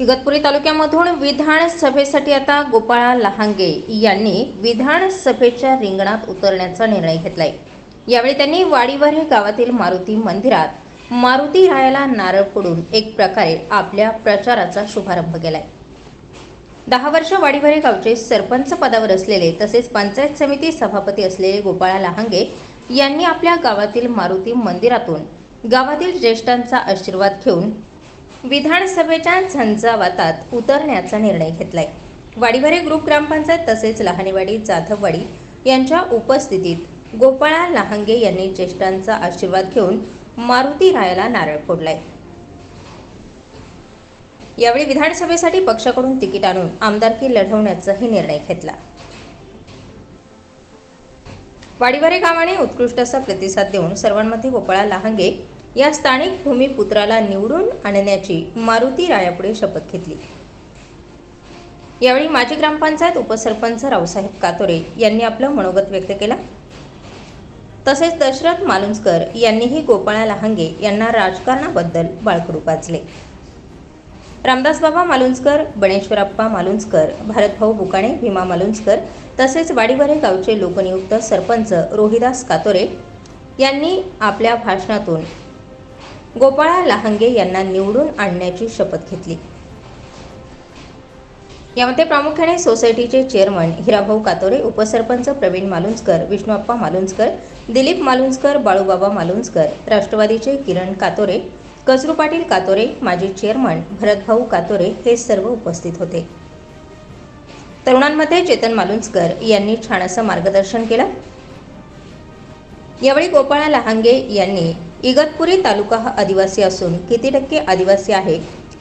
इगतपुरी तालुक्यामधून विधानसभेसाठी आता गोपाळा लहांगे यांनी विधानसभेच्या रिंगणात उतरण्याचा निर्णय घेतलाय. यावेळी त्यांनी वाडीवर हे गावातील मारुती मंदिरात मारुती रायाला नारळ फोडून एक प्रकारे आपल्या प्रचाराचा शुभारंभ केलाय. दहा वर्ष वाडीवारे गावचे सरपंच पदावर असलेले तसेच पंचायत समिती सभापती असलेले गोपाळा लहांगे यांनी आपल्या गावातील मारुती मंदिरातून गावातील ज्येष्ठांचा आशीर्वाद घेऊन विधानसभेच्या झंझावातात उतरण्याचा निर्णय घेतलाय. वाडीवारे ग्रुप ग्रामपंचायत तसेच लहानेवाडी जाधववाडी यांच्या उपस्थितीत गोपाळा लहांगे यांनी ज्येष्ठांचा आशीर्वाद घेऊन मारुती रायाला नारळ फोडलाय. यावेळी विधानसभेसाठी पक्षाकडून तिकीट आणून आमदारकी लढवण्याचाही निर्णय घेतला. वाडीवारे गावाने उत्कृष्ट असा प्रतिसाद देऊन सर्वांमध्ये गोपाळा लहांगे या स्थानिक भूमिपुत्राला निवडून आणण्याची मारुती रायापुढे शपथ घेतली. यावेळी माजी ग्रामपंचायत उपसरपंच रावसाहेब कातोरे यांनी आपलं मनोगत व्यक्त केलं. तसेच दशरथ मालुंजकर यांनीही गोपाळा लहांगे यांना राजकारणाबद्दल बाळकडू वाचले रामदास बाबा मालुंजकर बणेश्वरप्पा मालुंजकर भारतभाऊ बुकाणे भीमा मालुंजकर तसेच वाडीवरे गावचे लोकनियुक्त सरपंच रोहिदास कातोरे यांनी आपल्या भाषणातून गोपाळा लहांगे यांना निवडून आणण्याची शपथ घेतली. यामध्ये प्रामुख्याने सोसायटीचे चेअरमन हिराभाऊ कातोरे उपसरपंच प्रवीण मालुंजकर विष्णुअप्पा मालुंजकर दिलीप मालुंजकर बाळूबाबा मालुंजकर राष्ट्रवादीचे किरण कातोरे कचरू पाटील कातोरे माजी चेअरमन भरतभाऊ कातोरे हे सर्व उपस्थित होते. तरुणांमध्ये चेतन मालुंजकर यांनी छान असं मार्गदर्शन केलं. यावेळी गोपाळा लहांगे यांनी इगतपुरी तालुका हा आदिवासी असून किती टक्के आदिवासी आहे?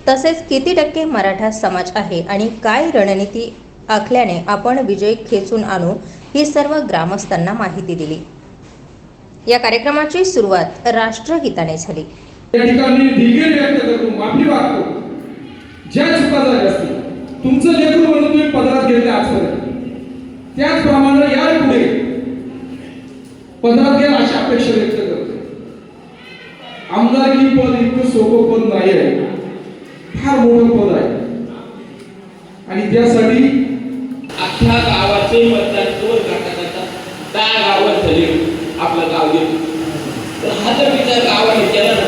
तसेच किती टक्के मराठा समाज आहे आणि काय रणनीती आखल्याने आपण विजय खेचून आणू ही सर्व ग्रामस्थांना माहिती दिली. या कार्यक्रमाची सुरुवात राष्ट्रहिताने झाली. या ठिकाणी व्यक्त करतो माफी मागतो. ज्या चुका झाल्या असतील तुमचं लेकरू म्हणून तुम्ही पदरात घेतले आजपर्यंत. त्याचप्रमाणे या पुढे पदरात गेला अशी अपेक्षा व्यक्त आमदारकी पद इतकं सोपं पद नाही आहे फार मोठं पद आहे. आणि त्यासाठी अख्ख्या गावाचे मतदान दोन करता त्या गावात झाले आपलं गाव गेलं तर हा जर विचार गावाने केला ना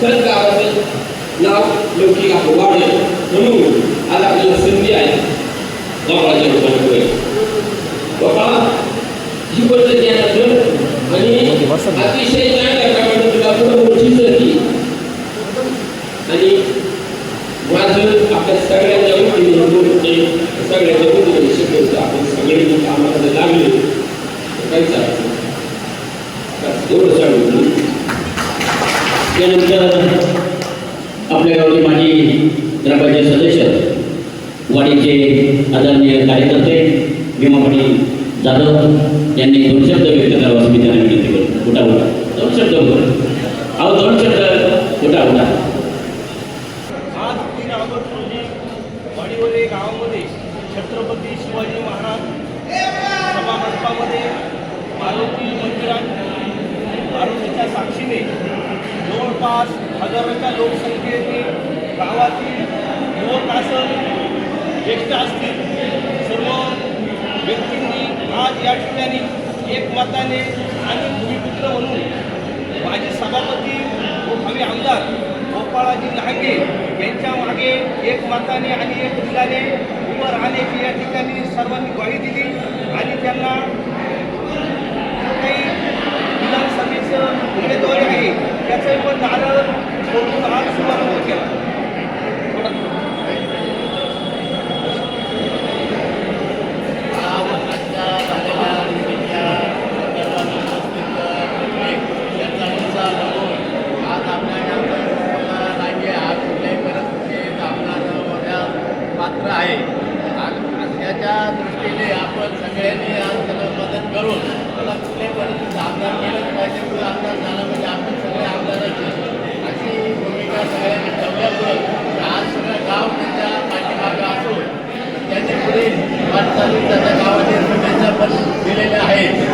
खरंच गावाचं नाव लौकिक आपण वाढेल. म्हणून आज आपल्याला संधी आहे. गावाच्या लोकांकडे. बाबा ही पद्धती आहे आणि अतिशय चांगल्या प्रमाणे तुला पुढे मोठी संधी आणि माझं आपल्या सगळ्यांच्या वतीने बोलते सगळ्यांच्या वतीने शिकवतो आपण सगळ्यांनी कामाला लागले तर काहीच एवढं सांगतो त्यानंतर आपल्या गावचे माजी ग्रामपंचायत सदस्य वाडीचे आदरणीय कार्यकर्ते भीमा जाधव यांनी दोन शब्द व्यक्त करावा मी त्यांना विनंती करतो. उठा उठा दोन शब्द बोला. अहो दोन शब्द उठा उठा यामध्ये मारुती मंदिरात मारुतीच्या साक्षीने जवळपास हजारोच्या लोकसंख्येने गावातील युवक असेल ज्येष्ठ असतील सर्व व्यक्तींनी आज या ठिकाणी एकमताने आणि भूमिपुत्र म्हणून माजी सभापती व भावी आमदार गोपाळाजी लहांगे यांच्या मागे एक मताने आणि एक दिलाने उभं राहण्याची या ठिकाणी सर्वांनी ग्वाही दिली आणि त्यांना जो काही विधानसभेचं उमेदवारी आहे त्याचं पण नारळ फोडून आज शुभारंभ केला पात्र आहे आणि त्याच्या दृष्टीने आपण सगळ्यांनी आज त्याला मदत करून त्याला कुठल्याही परिस्थितीत आमदार केलंच पाहिजे पुढे आमदार झाला म्हणजे आपण सगळे आमदारच आहे. अशी भूमिका सगळ्यांनी ठेवल्यामुळं आज सगळं गाव त्याच्या पाठीमागं असून त्यांनी पुढे वाटचाली त्याच्या गावातील शुभेच्छा पण दिलेल्या आहेत.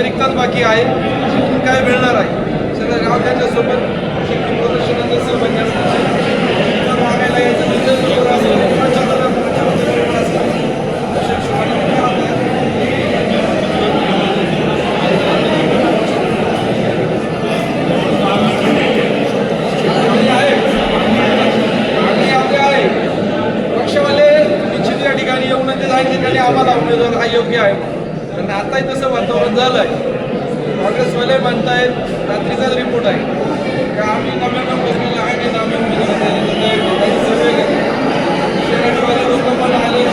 खुर्च्या रिक्ताच बाकी आहे. काय मिळणार आहे? सगळ्या गाव त्याच्यासोबत प्रदर्शनाचा सहभाग मागायला ठिकाणी येऊन ते त्याने आम्हाला उमेदवार अयोग्य आहे. कारण आताही तसं वातावरण झालं आहे काँग्रेसवाले म्हणतायत रात्रीचाच रिपोर्ट आहे. का आम्ही नव्याण्णव बसलेला आहे आणि नव्या सर्वे घेतले शेराटवाले लोक पण आले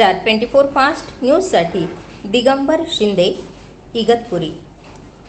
स्टार ट्वेंटी फोर फास्ट न्यूजसाठी दिगंबर शिंदे इगतपुरी.